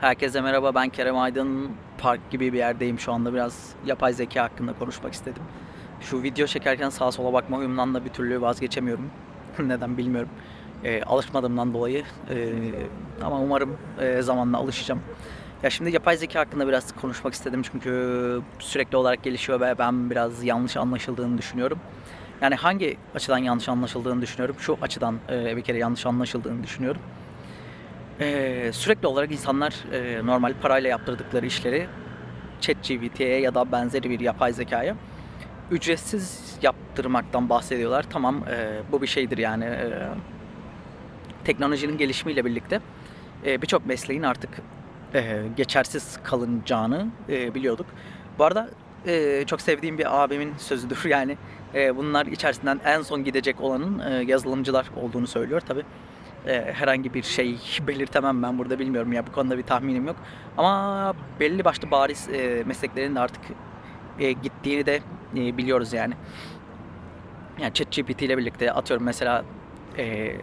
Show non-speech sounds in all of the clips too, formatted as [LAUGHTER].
Herkese merhaba ben Kerem Aydın. Park gibi bir yerdeyim şu anda biraz yapay zeka hakkında konuşmak istedim. Şu video çekerken sağa sola bakma huyumdan da bir türlü vazgeçemiyorum. [LAUGHS] Neden bilmiyorum. Ee, alışmadığımdan dolayı. Ee, ama umarım e, zamanla alışacağım. Ya şimdi yapay zeka hakkında biraz konuşmak istedim çünkü sürekli olarak gelişiyor ve ben biraz yanlış anlaşıldığını düşünüyorum. Yani hangi açıdan yanlış anlaşıldığını düşünüyorum? Şu açıdan e, bir kere yanlış anlaşıldığını düşünüyorum. Ee, sürekli olarak insanlar e, normal parayla yaptırdıkları işleri ChatGPT'ye ya da benzeri bir yapay zekaya ücretsiz yaptırmaktan bahsediyorlar. Tamam e, bu bir şeydir yani e, teknolojinin gelişimiyle birlikte e, birçok mesleğin artık e, geçersiz kalınacağını e, biliyorduk. Bu arada e, çok sevdiğim bir abimin sözüdür [LAUGHS] yani e, bunlar içerisinden en son gidecek olanın e, yazılımcılar olduğunu söylüyor tabi e, herhangi bir şey belirtemem ben burada bilmiyorum ya bu konuda bir tahminim yok. Ama belli başlı bariz e, mesleklerin de artık e, gittiğini de e, biliyoruz yani. Yani ChatGPT ile birlikte atıyorum mesela e,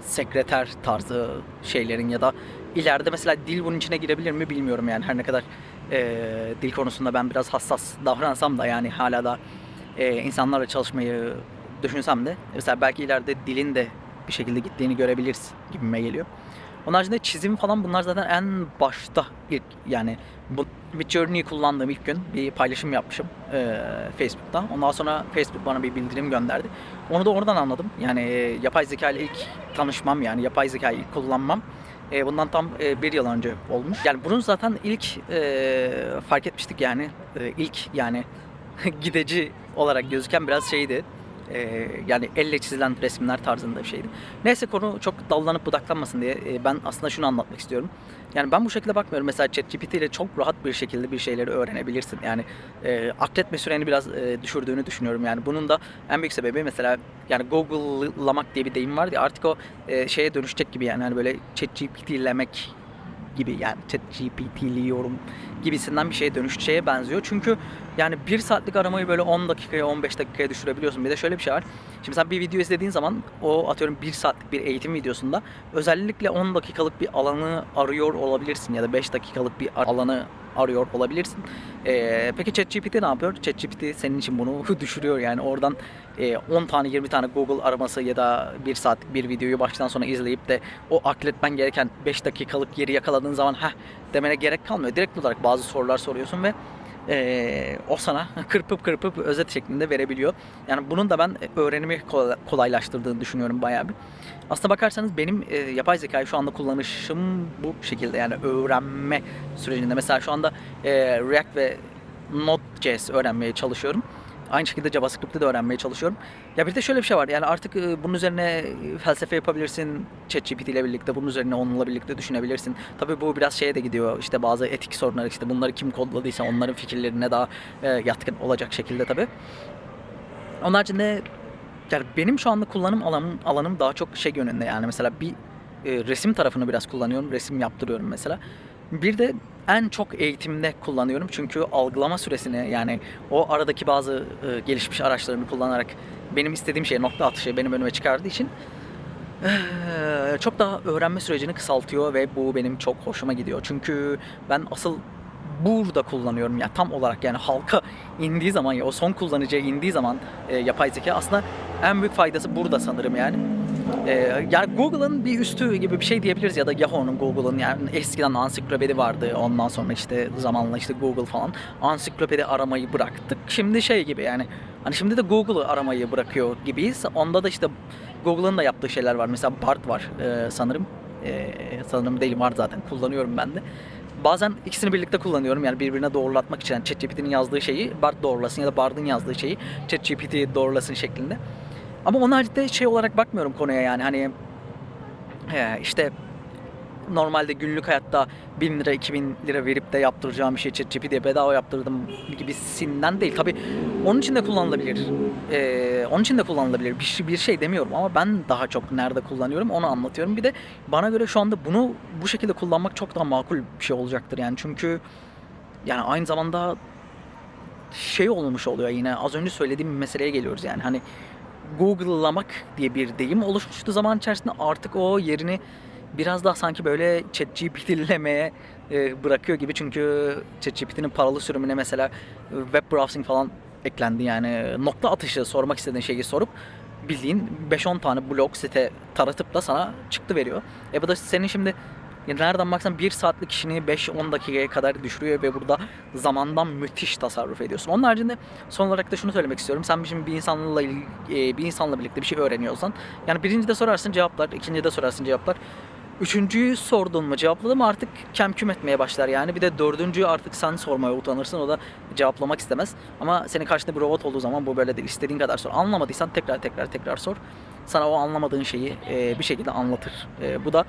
sekreter tarzı şeylerin ya da ileride mesela dil bunun içine girebilir mi bilmiyorum yani her ne kadar e, dil konusunda ben biraz hassas davransam da yani hala da e, insanlarla çalışmayı düşünsem de mesela belki ileride dilin de bir şekilde gittiğini görebiliriz gibime geliyor. Onun haricinde çizim falan bunlar zaten en başta ilk yani bu Midjourney'i kullandığım ilk gün bir paylaşım yapmışım e, Facebook'ta. Ondan sonra Facebook bana bir bildirim gönderdi. Onu da oradan anladım. Yani e, yapay zeka ile ilk tanışmam yani yapay zekayı ilk kullanmam e, bundan tam e, bir yıl önce olmuş. Yani bunun zaten ilk e, fark etmiştik yani e, ilk yani [LAUGHS] gideci olarak gözüken biraz şeydi. Ee, yani elle çizilen resimler tarzında bir şeydi. Neyse konu çok dallanıp budaklanmasın diye e, ben aslında şunu anlatmak istiyorum. Yani ben bu şekilde bakmıyorum. Mesela ChatGPT ile çok rahat bir şekilde bir şeyleri öğrenebilirsin. Yani e, akletme süreni biraz e, düşürdüğünü düşünüyorum. Yani bunun da en büyük sebebi mesela yani Google'lamak diye bir deyim vardı ya artık o e, şeye dönüşecek gibi yani hani böyle ChatGPT'lemek gibi yani ChatGPT'liyorum gibisinden bir şeye dönüşeceğe benziyor. Çünkü yani bir saatlik aramayı böyle 10 dakikaya 15 dakikaya düşürebiliyorsun. Bir de şöyle bir şey var. Şimdi sen bir video izlediğin zaman o atıyorum bir saatlik bir eğitim videosunda özellikle 10 dakikalık bir alanı arıyor olabilirsin ya da 5 dakikalık bir alanı arıyor olabilirsin. Ee, peki ChatGPT ne yapıyor? ChatGPT senin için bunu [LAUGHS] düşürüyor yani oradan e, 10 tane 20 tane Google araması ya da 1 saatlik bir videoyu baştan sona izleyip de o akletmen gereken 5 dakikalık yeri yakaladığın zaman heh demene gerek kalmıyor. Direkt olarak bazı sorular soruyorsun ve e, o sana kırpıp kırpıp özet şeklinde verebiliyor. Yani bunun da ben öğrenimi kolay- kolaylaştırdığını düşünüyorum bayağı bir. Aslına bakarsanız benim e, yapay zekayı şu anda kullanışım bu şekilde yani öğrenme sürecinde. Mesela şu anda e, React ve Node.js öğrenmeye çalışıyorum. Aynı şekilde JavaScript'te de öğrenmeye çalışıyorum. Ya bir de şöyle bir şey var. Yani artık e, bunun üzerine e, felsefe yapabilirsin. ChatGPT ile birlikte bunun üzerine onunla birlikte düşünebilirsin. Tabii bu biraz şeye de gidiyor. İşte bazı etik sorunlar işte bunları kim kodladıysa onların fikirlerine daha e, yatkın olacak şekilde tabii. Onun haricinde yani benim şu anda kullanım alanım, alanım daha çok şey yönünde yani mesela bir e, resim tarafını biraz kullanıyorum. Resim yaptırıyorum mesela. Bir de en çok eğitimde kullanıyorum çünkü algılama süresini yani o aradaki bazı e, gelişmiş araçlarını kullanarak benim istediğim şey nokta atışı benim önüme çıkardığı için e, çok daha öğrenme sürecini kısaltıyor ve bu benim çok hoşuma gidiyor. Çünkü ben asıl burada kullanıyorum ya tam olarak yani halka indiği zaman ya o son kullanıcıya indiği zaman e, yapay zeka aslında en büyük faydası burada sanırım yani. E, yani Google'ın bir üstü gibi bir şey diyebiliriz ya da Yahoo'nun Google'ın yani eskiden ansiklopedi vardı ondan sonra işte zamanla işte Google falan ansiklopedi aramayı bıraktık. Şimdi şey gibi yani hani şimdi de Google'ı aramayı bırakıyor gibiyiz. Onda da işte Google'ın da yaptığı şeyler var. Mesela Bard var e, sanırım. E, sanırım değil var zaten kullanıyorum ben de. Bazen ikisini birlikte kullanıyorum yani birbirine doğrulatmak için yani ChatGPT'nin yazdığı şeyi Bard doğrulasın ya da Bard'ın yazdığı şeyi ChatGPT doğrulasın şeklinde. Ama onun haricinde şey olarak bakmıyorum konuya yani hani e, işte normalde günlük hayatta 1000 lira 2000 lira verip de yaptıracağım bir şey ChatGPT'ye bedava yaptırdım gibisinden değil. Tabi onun için de kullanılabilir. Ee, onun için de kullanılabilir. Bir, şey- bir şey demiyorum ama ben daha çok nerede kullanıyorum onu anlatıyorum. Bir de bana göre şu anda bunu bu şekilde kullanmak çok daha makul bir şey olacaktır yani. Çünkü yani aynı zamanda şey olmuş oluyor yine az önce söylediğim meseleye geliyoruz yani hani Google'lamak diye bir deyim oluşmuştu zaman içerisinde. Artık o yerini biraz daha sanki böyle ChatGPT'lemeye e, bırakıyor gibi. Çünkü ChatGPT'nin paralı sürümüne mesela e, web browsing falan eklendi. Yani nokta atışı sormak istediğin şeyi sorup bildiğin 5-10 tane blog site taratıp da sana çıktı veriyor. E bu da senin şimdi ya nereden baksan 1 saatlik işini 5-10 dakikaya kadar düşürüyor ve burada zamandan müthiş tasarruf ediyorsun. Onun haricinde son olarak da şunu söylemek istiyorum. Sen şimdi bir insanla e, bir insanla birlikte bir şey öğreniyorsan yani birinci de sorarsın cevaplar, ikinci de sorarsın cevaplar. Üçüncüyü sordun mu cevapladın mı artık kem küm etmeye başlar yani. Bir de dördüncüyü artık sen sormaya utanırsın o da cevaplamak istemez. Ama senin karşında bir robot olduğu zaman bu böyle değil. İstediğin kadar sor. Anlamadıysan tekrar tekrar tekrar sor. Sana o anlamadığın şeyi e, bir şekilde anlatır. E, bu da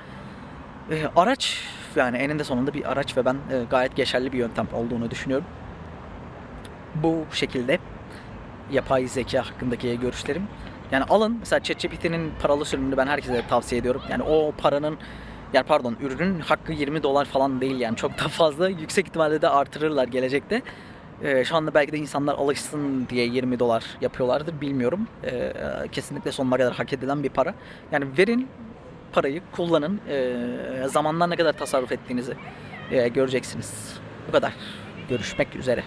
e, araç yani eninde sonunda bir araç ve ben e, gayet geçerli bir yöntem olduğunu düşünüyorum. Bu şekilde yapay zeka hakkındaki görüşlerim. Yani alın mesela ChatGPT'nin paralı sürümünü ben herkese tavsiye ediyorum. Yani o paranın yani pardon ürünün hakkı 20 dolar falan değil yani çok daha fazla. Yüksek ihtimalle de artırırlar gelecekte. Ee, şu anda belki de insanlar alışsın diye 20 dolar yapıyorlardır bilmiyorum. Ee, kesinlikle sonuna kadar hak edilen bir para. Yani verin parayı kullanın. Ee, zamandan ne kadar tasarruf ettiğinizi e, göreceksiniz. Bu kadar. Görüşmek üzere.